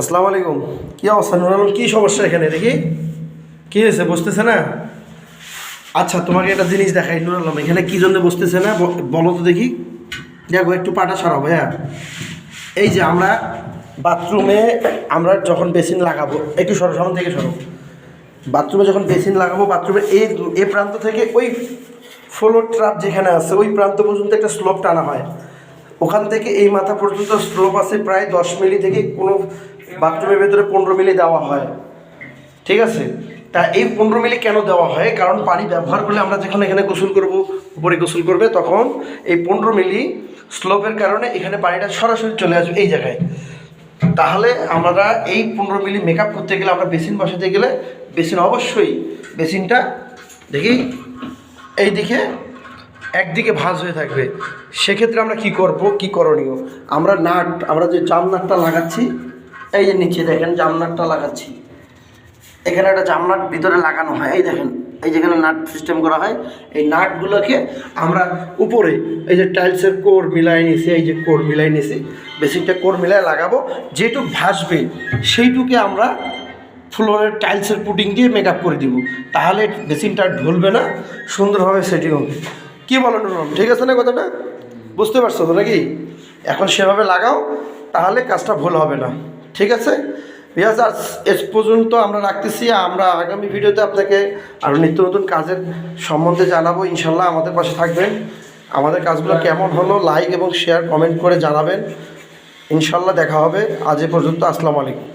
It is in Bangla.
আসসালামু আলাইকুম। কী অবস্থা নুর আলম? কী সমস্যা এখানে? দেখি। কী হয়েছে? বসতেছে না? আচ্ছা তোমাকে একটা জিনিস দেখাই নুর আলম। এখানে কী জন্য বসতেছে না? বলো তো দেখি। দেখো, একটু পাটা সরাবো হ্যাঁ। এই যে আমরা বাথরুমে, আমরা যখন বেসিন লাগাবো, একটু সরো, সামন থেকে সরো। বাথরুমে যখন বেসিন লাগাবো, বাথরুমে এই এ প্রান্ত থেকে ওই ফ্লোর ট্রাপ যেখানে আছে, ওই প্রান্ত পর্যন্ত একটা স্লোপ টানা হয়। ওখান থেকে এই মাথা পর্যন্ত স্লোপ আছে প্রায় দশ মিলি থেকে কোনো বাথরুমের ভেতরে পনেরো মিলি দেওয়া হয়। ঠিক আছে? তা এই পনেরো মিলি কেন দেওয়া হয়? কারণ পানি ব্যবহার করলে আমরা যখন এখানে গোসল করব, উপরে গোসল করবে, তখন এই পনেরো মিলি স্লোপের কারণে এখানে পানিটা সরাসরি চলে আসবে এই জায়গায়। তাহলে আমরা এই পনেরো মিলি মেকআপ করতে গেলে আমরা বেসিন বসাতে গেলে বেসিন অবশ্যই বেসিনটা দেখি, এই দিকে একদিকে ভাঁজ হয়ে থাকবে। সেক্ষেত্রে আমরা কি করব? কি করণীয়? আমরা নাট, আমরা যে জাম নাটটা লাগাচ্ছি এই যে নিচে দেখেন জামনাটটা লাগাচ্ছি। এখানে একটা জাম নাট ভিতরে লাগানো হয়। এই দেখেন, এই যেখানে নাট সিস্টেম করা হয়। এই নাটগুলোকে আমরা উপরে এই যে টাইলসের কোর মিলাই নিছি, এই যে কোর মিলাই নিছি, বেসিকটা কোর মিলাই লাগাবো। যেটুক ভাসবে, সেইটুকে আমরা ফ্লোরের টাইলসের পুটিং দিয়ে মেকআপ করে দিব। তাহলে বেসিনটা ঢলবে না, সুন্দরভাবে সেটিং হবে। কী বলো নুরম ঠিক আছে না কথাটা? বুঝতে পারছ তো নাকি? এখন সেভাবে লাগাও, তাহলে কাজটা ভুল হবে না। ঠিক আছে? বিহাজ আজ এস পর্যন্ত আমরা রাখতেছি। আমরা আগামী ভিডিওতে আপনাকে আরও নিত্য নতুন কাজের সম্বন্ধে জানাব। ইনশাল্লাহ আমাদের পাশে থাকবেন। আমাদের কাজগুলো কেমন হলো? লাইক এবং শেয়ার কমেন্ট করে জানাবেন। ইনশাল্লাহ দেখা হবে। আজ এ পর্যন্ত আসসালামু আলাইকুম।